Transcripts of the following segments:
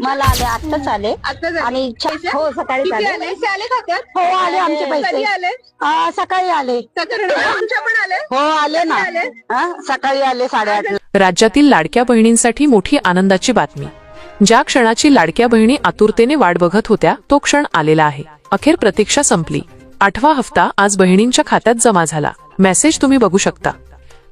मला आले आत्ताच आले. आणि छ-? हो सकाळी किती आले आले? पैसे आले खात्यात? हो आले आमचे कधी पैसे. आले? आ, सकाळी आले. सकाळी तुमच्या पण आले. हो आले ना. आले? हा, सकाळी आले साडेआठ राज्यातील लाडक्या बहिणींसाठी मोठी आनंदाची बातमी. ज्या क्षणाची लाडक्या बहिणी आतुरतेने वाट बघत होत्या तो क्षण आलेला आहे. अखेर प्रतीक्षा संपली. आठवा हप्ता आज बहिणींच्या खात्यात जमा झाला. मेसेज तुम्ही बघू शकता.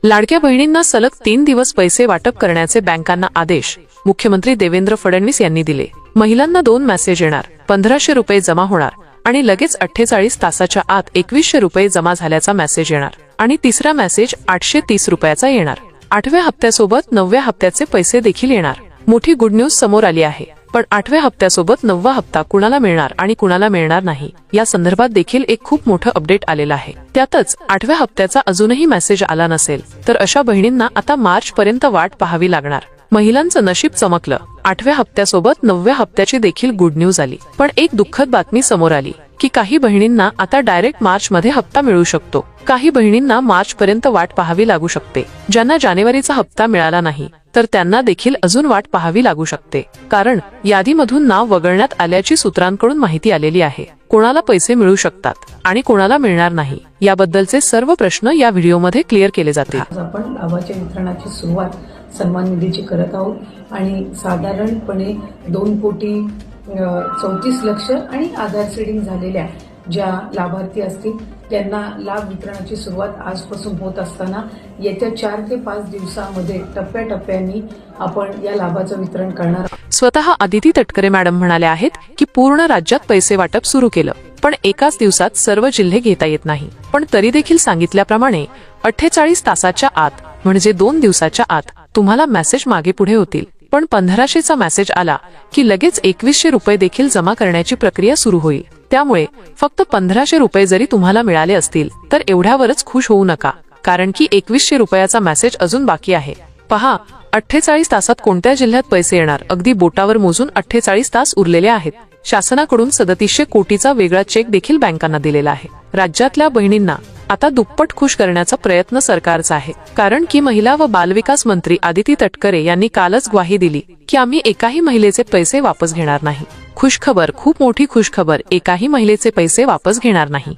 लाडक्या बहिणींना सलग तीन दिवस पैसे वाटप करण्याचे बँकांना आदेश. मुख्यमंत्री देवेंद्र फडणवीस यांनी दिले. महिलांना दोन मेसेज येणार. पंधराशे रुपये जमा होणार. आणि लगेच अठ्ठेचाळीस तासाच्या आत एकवीसशे रुपये जमा झाल्याचा मेसेज येणार. आणि तिसरा मेसेज आठशे तीस रुपयाचा येणार. आठव्या हप्त्यासोबत नवव्या हप्त्याचे पैसे देखील येणार. मोठी गुड न्यूज समोर आली आहे. पण आठव्या हप्त्यासोबत नववा हप्ता कुणाला मिळणार आणि कुणाला मिळणार नाही या संदर्भात देखील एक खूप मोठं अपडेट आलेलं आहे. त्यातच आठव्या हप्त्याचा अजूनही मेसेज आला नसेल तर अशा बहिणींना आता मार्च पर्यंत वाट पाहावी लागणार. महिलांचं नशीब चमकलं. आठव्या हप्त्यासोबत नवव्या हप्त्याची देखील गुड न्यूज आली. पण एक दुःखद बातमी समोर आली की काही बहिणींना आता डायरेक्ट मार्च मध्ये हप्ता मिळू शकतो. काही बहिणींना मार्च पर्यंत वाट पाहावी लागू शकते. ज्यांना जानेवारीचा हप्ता मिळाला नाही तर त्यांना देखील अजून वाट पाहावी लागू शकते. कारण यादीमधून नाव वगळण्यात आल्याची सूत्रांकडून माहिती आलेली आहे. कोणाला पैसे मिळू शकतात आणि कोणाला मिळणार नाही याबद्दलचे सर्व प्रश्न या व्हिडिओमध्ये क्लिअर केले जातील. आपण लाभाच्या वितरणाची सुरुवात सन्मान निधीची करत आहोत. आणि साधारणपणे दोन कोटी चौतीस लक्ष आणि आधार सीडिंग झालेल्या ज्या लाभार्थी असतील त्यांना लाभ वितरणाची सुरुवात आजपासून होत असताना येत्या चार ते पाच दिवसामध्ये टप्प्याटप्प्याने आपण या लाभाचं वितरण करणार स्वतः आदिती तटकरे मॅडम म्हणाल्या आहेत की पूर्ण राज्यात पैसे वाटप सुरू केलं पण एकाच दिवसात सर्व जिल्हे घेता येत नाही. पण तरी देखील सांगितल्याप्रमाणे अठ्ठेचाळीस तासाच्या आत म्हणजे दोन दिवसाच्या आत तुम्हाला मेसेज मागे पुढे होतील. पण पंधराशेचा मेसेज आला की लगेच एकवीसशे रुपये देखील जमा करण्याची प्रक्रिया सुरू होईल. त्यामुळे फक्त पंधराशे रुपये जरी तुम्हाला मिळाले असतील तर एवढ्यावरच खुश होऊ नका कारण की एकवीसशे रुपयाचा मेसेज अजून बाकी आहे. पहा अठ्ठेचाळीस तासात कोणत्या जिल्ह्यात पैसे येणार? अगदी बोटावर मोजून अठ्ठेचाळीस तास उरलेले आहेत. शासनाकडून सदतीसशे कोटीचा वेगळा चेक देखील बँकांना दिलेला आहे. राज्यातल्या बहिणींना आता दुप्पट खुश करण्याचा प्रयत्न सरकारचा आहे. कारण की महिला व बालविकास मंत्री आदिती तटकरे यांनी कालच ग्वाही दिली की आम्ही एकाही महिलेचे पैसे वापस घेणार नाही. खुशखबर खूप मोठी खुशखबर एकाही महिलेचे पैसे वापस घेणार नाही.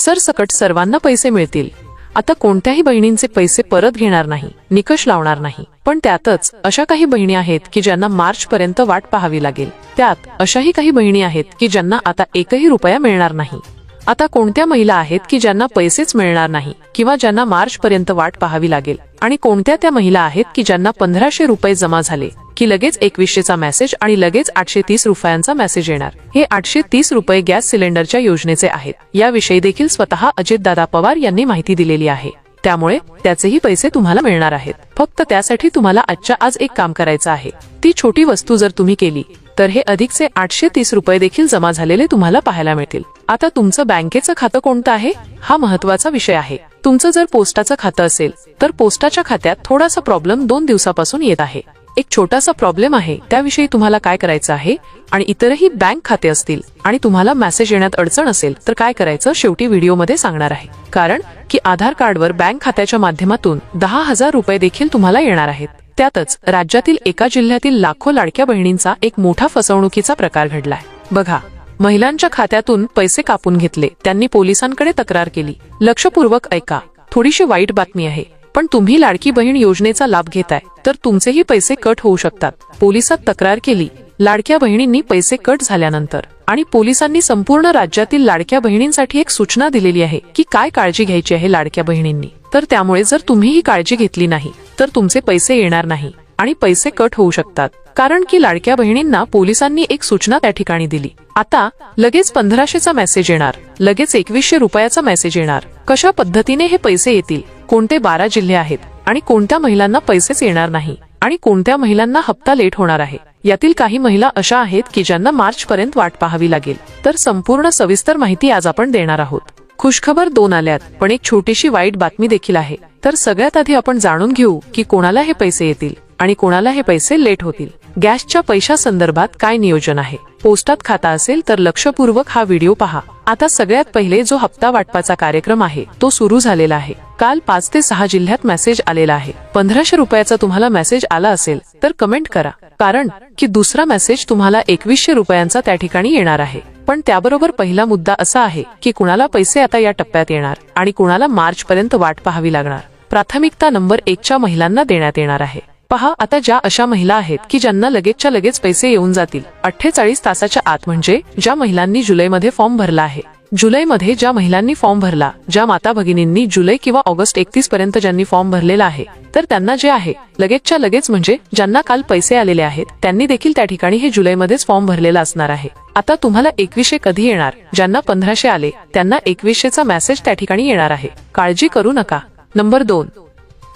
सरसकट सर्वांना पैसे मिळतील. आता कोणत्याही बहिणींचे पैसे परत घेणार नाही निकष लावणार नाही. पण त्यातच अशा काही बहिणी आहेत की ज्यांना मार्च पर्यंत वाट पाहावी लागेल. त्यात अशाही काही बहिणी आहेत की ज्यांना आता एकही रुपया मिळणार नाही. आता कोणत्या महिला आहेत की ज्यांना पैसेच मिळणार नाही किंवा ज्यांना मार्च पर्यंत वाट पाहावी लागेल? आणि कोणत्या त्या महिला आहेत की ज्यांना पंधराशे रुपये जमा झाले की लगेच एकवीसशेचा मेसेज आणि लगेच आठशे तीस रुपयांचा मेसेज येणार? हे आठशे तीस रुपये गॅस सिलेंडरच्या योजनेचे आहेत. याविषयी देखील स्वतः अजितदादा पवार यांनी माहिती दिलेली आहे. त्यामुळे त्याचेही पैसे तुम्हाला मिळणार आहेत. फक्त त्यासाठी तुम्हाला आजच्या आज एक काम करायचं आहे. ती छोटी वस्तू जर तुम्ही केली तर हे अधिकचे आठशे तीस रुपये देखील जमा झालेले तुम्हाला पाहायला मिळतील. आता तुमचं बँकेचं खातं कोणतं आहे? हा महत्त्वाचा विषय आहे. तुमचं जर पोस्टाचं खातं असेल तर पोस्टाच्या खात्यात थोडासा प्रॉब्लेम दोन दिवसापासून येत आहे. एक छोटासा प्रॉब्लेम आहे त्याविषयी तुम्हाला काय करायचं आहे? आणि इतरही बँक खाते असतील आणि तुम्हाला मेसेज येण्यात अडचण असेल तर काय करायचं शेवटी व्हिडिओमध्ये सांगणार आहे. कारण की आधार कार्डवर बँक खात्याच्या माध्यमातून दहा हजार रुपये देखील तुम्हाला येणार आहेत. त्यातच राज्यातील एका जिल्ह्यातील लाखो लाडक्या बहिणींचा एक मोठा फसवणुकीचा प्रकार घडलाय. बघा महिलांच्या खात्यातून पैसे कापून घेतले त्यांनी पोलिसांकडे तक्रार केली. लक्षपूर्वक ऐका थोडीशी वाईट बातमी आहे पण तुम्ही लाडकी बहीण योजनेचा लाभ घेताय तर तुमचेही पैसे कट होऊ शकतात. पोलिसात तक्रार केली लाडक्या बहिणींनी पैसे कट झाल्यानंतर. आणि पोलिसांनी संपूर्ण राज्यातील लाडक्या बहिणींसाठी एक सूचना दिलेली आहे की काय काळजी घ्यायची आहे लाडक्या बहिणींनी? तर त्यामुळे जर तुम्ही ही काळजी घेतली नाही तर तुमचे पैसे येणार नाही आणि पैसे कट होऊ शकतात. कारण की लाडक्या बहिणींना पोलिसांनी एक सूचना त्या ठिकाणी दिली. आता लगेच पंधराशेचा मेसेज येणार लगेच एकवीसशे रुपयाचा मेसेज येणार. कशा पद्धतीने हे पैसे येतील? कोणते बारा जिल्हे आहेत? आणि कोणत्या महिलांना पैसेच येणार नाही? आणि कोणत्या महिलांना हप्ता लेट होणार आहे? यातील काही महिला अशा आहेत की ज्यांना मार्च पर्यंत वाट पाहावी लागेल. तर संपूर्ण सविस्तर माहिती आज आपण देणार आहोत. खुशखबर दोन आल्यात पण एक छोटीशी वाईट बातमी देखील आहे. तर सगळ्यात आधी आपण जाणून घेऊ की कोणाला हे पैसे येतील आणि कोणाला हे पैसे लेट होतील. गॅसच्या पैशा संदर्भात काय नियोजन आहे? पोस्टात खाता असेल तर लक्षपूर्वक हा व्हिडिओ पहा. आता सगळ्यात पहिले जो हप्ता वाटपाचा कार्यक्रम आहे तो सुरू झालेला आहे. काल पाच ते सहा जिल्ह्यात मेसेज आलेला आहे. पंधराशे रुपयाचा तुम्हाला मेसेज आला असेल तर कमेंट करा. कारण की दुसरा मेसेज तुम्हाला एकवीसशे रुपयांचा त्या ठिकाणी येणार आहे. पण त्याबरोबर पहिला मुद्दा असा आहे की कुणाला पैसे आता या टप्प्यात येणार आणि कुणाला मार्च पर्यंत वाट पाहावी लागणार. प्राथमिकता नंबर एकच्या महिलांना देण्यात येणार आहे. पहा आता ज्या अशा महिला आहेत की ज्यांना लगेचच्या लगेच पैसे येऊन जातील. अठ्ठेचाळीस तासाच्या आत म्हणजे ज्या महिलांनी जुलैमध्ये फॉर्म भरला आहे. जुलैमध्ये ज्या महिलांनी फॉर्म भरला ज्या माता भगिनींनी जुलै किंवा ऑगस्ट एकतीस पर्यंत ज्यांनी फॉर्म भरलेला आहे तर त्यांना जे आहे लगेचच्या लगेच म्हणजे ज्यांना काल पैसे आलेले आहेत त्यांनी देखील त्या ठिकाणी हे जुलैमध्येच फॉर्म भरलेला असणार आहे. आता तुम्हाला एकवीसशे कधी येणार? ज्यांना पंधराशे आले त्यांना एकवीसशेचा मेसेज त्या ठिकाणी येणार आहे. काळजी करू नका. नंबर दोन.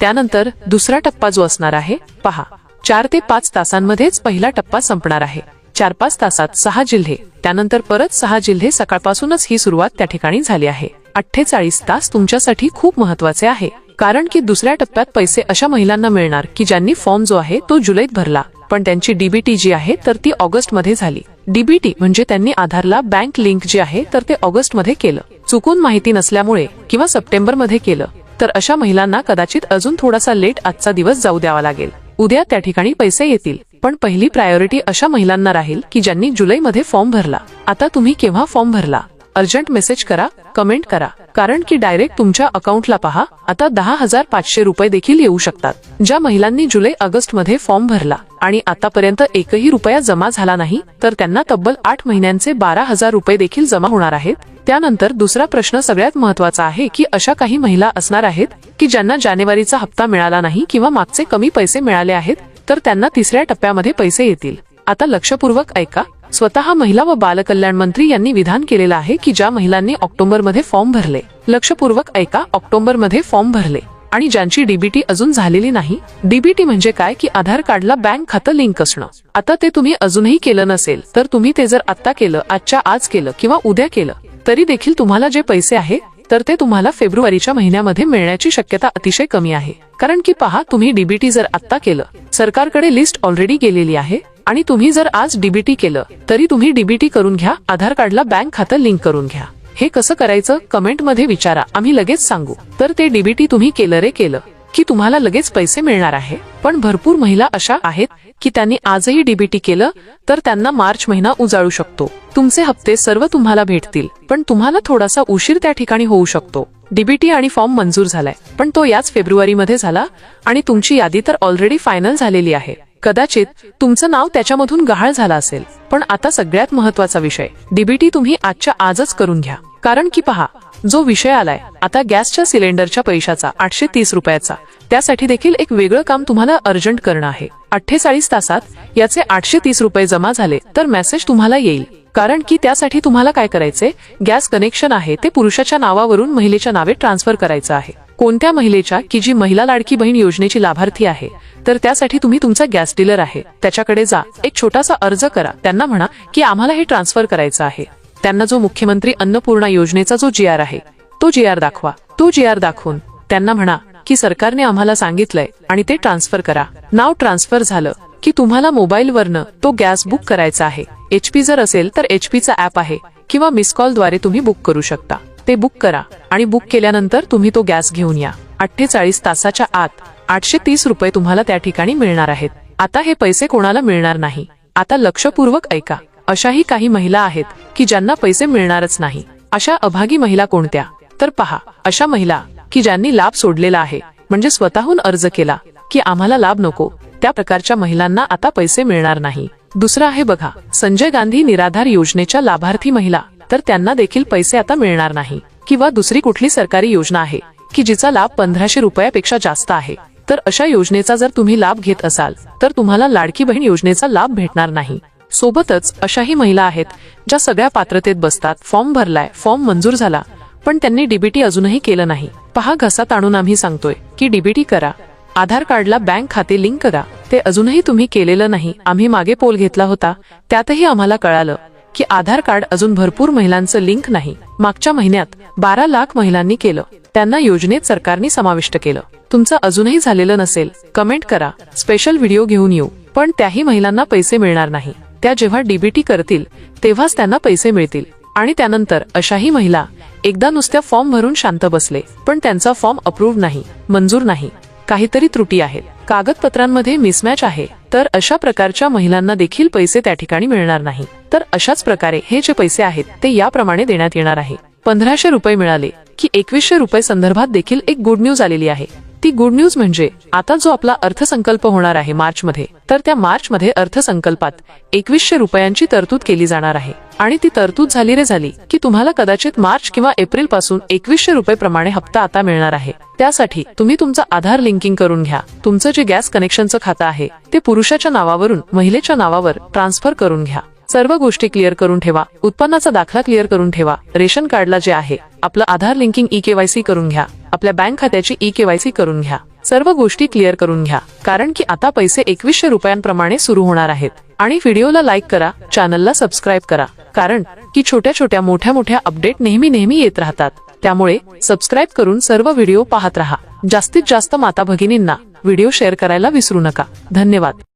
त्यानंतर दुसरा टप्पा जो असणार आहे पहा. चार ते पाच तासांमध्येच पहिला टप्पा संपणार आहे. चार पाच तासात सहा जिल्हे. त्यानंतर परत सहा जिल्हे सकाळपासूनच ही सुरुवात त्या ठिकाणी झाली आहे. अठ्ठेचाळीस तास तुमच्यासाठी खूप महत्त्वाचे आहे. कारण की दुसऱ्या टप्प्यात पैसे अशा महिलांना मिळणार की ज्यांनी फॉर्म जो आहे तो जुलैत भरला. पण त्यांची डीबीटी जी आहे तर ती ऑगस्टमध्ये झाली. डीबीटी म्हणजे त्यांनी आधारला बँक लिंक जे आहे तर ते ऑगस्टमध्ये केलं. चुकून माहिती नसल्यामुळे किंवा सप्टेंबरमध्ये केलं. तर अशा महिलांना कदाचित अजून थोडासा लेट आजचा दिवस जाऊ द्यावा लागेल. उद्या त्या ठिकाणी पैसे येतील. पण पहिली प्रायोरिटी अशा महिलांना राहील की ज्यांनी जुलैमध्ये फॉर्म भरला. आता तुम्ही केव्हा फॉर्म भरला? अर्जंट मेसेज करा कमेंट करा. कारण की डायरेक्ट तुमच्या अकाउंटला पहा आता दहा हजार पाचशे रुपये देखील येऊ शकतात. ज्या महिलांनी जुलै ऑगस्टमध्ये फॉर्म भरला आणि आतापर्यंत एकही रुपया जमा झाला नाही तर त्यांना तब्बल आठ महिन्यांचे बारा हजार रुपये देखील जमा होणार आहेत. त्यानंतर दुसरा प्रश्न सगळ्यात महत्त्वाचा आहे की अशा काही महिला असणार आहेत की ज्यांना जानेवारीचा हप्ता मिळाला नाही किंवा मागचे कमी पैसे मिळाले आहेत तर त्यांना तिसऱ्या टप्प्यामध्ये पैसे येतील. आता लक्षपूर्वक ऐका. स्वतः महिला व बालकल्याण मंत्री यांनी विधान केलेलं आहे की ज्या महिलांनी ऑक्टोबरमध्ये फॉर्म भरले. लक्षपूर्वक ऐका ऑक्टोबरमध्ये फॉर्म भरले. आणि ज्यांची डीबीटी अजून झालेली नाही डीबीटी म्हणजे काय की आधार कार्डला बँक खातं लिंक असणं. आता ते तुम्ही अजूनही केलं नसेल तर तुम्ही ते जर आता केलं आजच्या आज केलं किंवा उद्या केलं तरी देखील तुम्हाला जे पैसे आहे तर ते तुम्हाला फेब्रुवारीच्या महिन्यामध्ये मिळण्याची शक्यता अतिशय कमी आहे. कारण की पहा तुम्ही डीबीटी जर आत्ता केलं सरकारकडे लिस्ट ऑलरेडी गेलेली आहे आणि तुम्ही जर आज डीबीटी केलं तरी तुम्ही डीबीटी करून घ्या आधार कार्डला बँक खातं लिंक करून घ्या. हे कसं करायचं कमेंटमध्ये विचारा आम्ही लगेच सांगू. तर ते डीबीटी तुम्ही केलं रे केलं की तुम्हाला लगेच पैसे मिळणार आहे. पण भरपूर महिला अशा आहेत की त्यांनी आजही डीबीटी केलं तर त्यांना मार्च महिना उजाळू शकतो. तुमचे हप्ते सर्व तुम्हाला भेटतील पण तुम्हाला थोडासा उशीर त्या ठिकाणी होऊ शकतो. डीबीटी आणि फॉर्म मंजूर झालाय पण तो याच फेब्रुवारीमध्ये झाला आणि तुमची यादी तर ऑलरेडी फायनल झालेली आहे. कदाचित तुमचं नाव त्याच्यामधून गहाळ झालं असेल. पण आता सगळ्यात महत्त्वाचा विषय. डीबीटी तुम्ही आजच्या आजच करून घ्या. कारण की पहा जो विषय आलाय आता गॅसच्या सिलेंडरच्या पैशाचा आठशे तीस रुपयाचा. त्यासाठी देखील एक वेगळं काम तुम्हाला अर्जंट करणं आहे. अठ्ठेचाळीस तासात याचे आठशे तीस रुपये जमा झाले तर मेसेज तुम्हाला येईल. कारण की त्यासाठी तुम्हाला काय करायचे गॅस कनेक्शन आहे ते पुरुषाच्या नावावरून महिलेच्या नावे ट्रान्सफर करायचं आहे. कोणत्या महिलेच्या की जी महिला लाडकी बहीण योजनेची लाभार्थी आहे? तर त्यासाठी तुम्ही तुमचा गॅस डीलर आहे. त्याच्याकडे जा. एक छोटासा अर्ज करा. त्यांना म्हणा की आम्हाला हे ट्रान्सफर करायचं आहे. त्यांना जो मुख्यमंत्री अन्नपूर्णा योजनेचा जो जी आर आहे तो जी आर दाखवा. तो जी आर दाखवून त्यांना म्हणा की सरकारने आम्हाला सांगितलंय आणि ते ट्रान्सफर करा. नाव ट्रान्सफर झालं की तुम्हाला मोबाईलवरनं तो गॅस बुक करायचा आहे. एचपी जर असेल तर एचपीचा ऍप आहे किंवा मिस कॉलद्वारे तुम्ही बुक करू शकता. ते बुक करा आणि बुक केल्यानंतर तुम्ही तो गॅस घेऊन या. अठ्ठेचाळीस तासाच्या आत आठशे तीस रुपये तुम्हाला त्या ठिकाणी मिळणार आहेत. आता हे पैसे कोणाला मिळणार नाही. आता लक्षपूर्वक ऐका. अशाही काही महिला आहेत की ज्यांना पैसे मिळणारच नाही. अशा अभागी महिला कोणत्या? तर पहा. अशा महिला की ज्यांनी लाभ सोडलेला आहे. म्हणजे स्वतःहून अर्ज केला की आम्हाला लाभ नको. त्या प्रकारच्या महिलांना आता पैसे मिळणार नाही. दुसरं आहे बघा. संजय गांधी निराधार योजनेच्या लाभार्थी महिला. तर त्यांना देखील पैसे आता मिळणार नाही. किंवा दुसरी कुठली सरकारी योजना आहे की जिचा लाभ पंधराशे रुपयापेक्षा जास्त आहे. तर अशा योजनेचा जर तुम्ही लाभ घेत असाल तर तुम्हाला लाडकी बहीण योजनेचा लाभ भेटणार नाही. सोबतच अशाही महिला आहेत ज्या सगळ्या पात्रतेत बसतात फॉर्म भरलाय फॉर्म मंजूर झाला पण त्यांनी डीबीटी अजूनही केलं नाही. पहा घसा ताणून आम्ही सांगतोय की डीबीटी करा. आधार कार्डला बँक खाते लिंक करा. ते अजूनही तुम्ही केलेलं नाही. आम्ही मागे पोल घेतला होता त्यातही आम्हाला कळालं. की आधार कार्ड अजून भरपूर महिलांचं लिंक नाही. मागच्या महिन्यात बारा लाख महिलांनी केलं. त्यांना योजनेत सरकारने समाविष्ट केलं. तुमचं अजूनही झालेलं नसेल कमेंट करा. स्पेशल व्हिडिओ घेऊन येऊ. पण त्याही महिलांना पैसे मिळणार नाही. त्या जेव्हा डीबीटी करतील तेव्हाच त्यांना पैसे मिळतील. आणि त्यानंतर अशाही महिला एकदा नुसत्या फॉर्म भरून शांत बसले. पण त्यांचा फॉर्म अप्रूव्ह नाही मंजूर नाही. काहीतरी त्रुटी आहेत कागदपत्रांमध्ये मिसमॅच आहे. तर अशा प्रकारच्या महिलांना देखील पैसे त्या ठिकाणी मिळणार नाही. तर अशाच प्रकारे हे जे पैसे आहेत ते याप्रमाणे देण्यात येणार आहे. पंधराशे रुपये मिळाले की एकवीसशे रुपये संदर्भात देखील एक गुड न्यूज आलेली आहे. ती गुड न्यूज म्हणजे आता जो आपला अर्थसंकल्प होणार आहे मार्च मध्ये तर त्या मार्च मध्ये अर्थसंकल्पात एकवीसशे रुपयांची तरतूद केली जाणार आहे. आणि ती तरतूद झाली रे झाली की तुम्हाला कदाचित मार्च किंवा एप्रिलपासून एकवीसशे रुपये प्रमाणे हप्ता आता मिळणार आहे. त्यासाठी तुम्ही तुमचं आधार लिंकिंग करून घ्या. तुमचं जे गॅस कनेक्शनचं खातं आहे ते पुरुषाच्या नावावरून महिलेच्या नावावर ट्रान्सफर करून घ्या. सर्व गोष्टी क्लिअर करून ठेवा. उत्पन्नाचा दाखला क्लिअर करून ठेवा. रेशन कार्डला जे आहे आपलं आधार लिंकिंग ई केवायसी करून घ्या. आपल्या बँक खात्याची ई केवायसी करून घ्या. सर्व गोष्टी क्लिअर करून घ्या. कारण की आता पैसे एकवीसशे रुपयांप्रमाणे सुरू होणार आहेत. आणि व्हिडिओला लाईक करा चॅनलला सबस्क्राईब करा. कारण की छोट्या छोट्या मोठ्या मोठ्या अपडेट नेहमी नेहमी येत राहतात. त्यामुळे सबस्क्राईब करून सर्व व्हिडिओ पाहत रहा. जास्तीत जास्त माता भगिनींना व्हिडिओ शेअर करायला विसरू नका. धन्यवाद.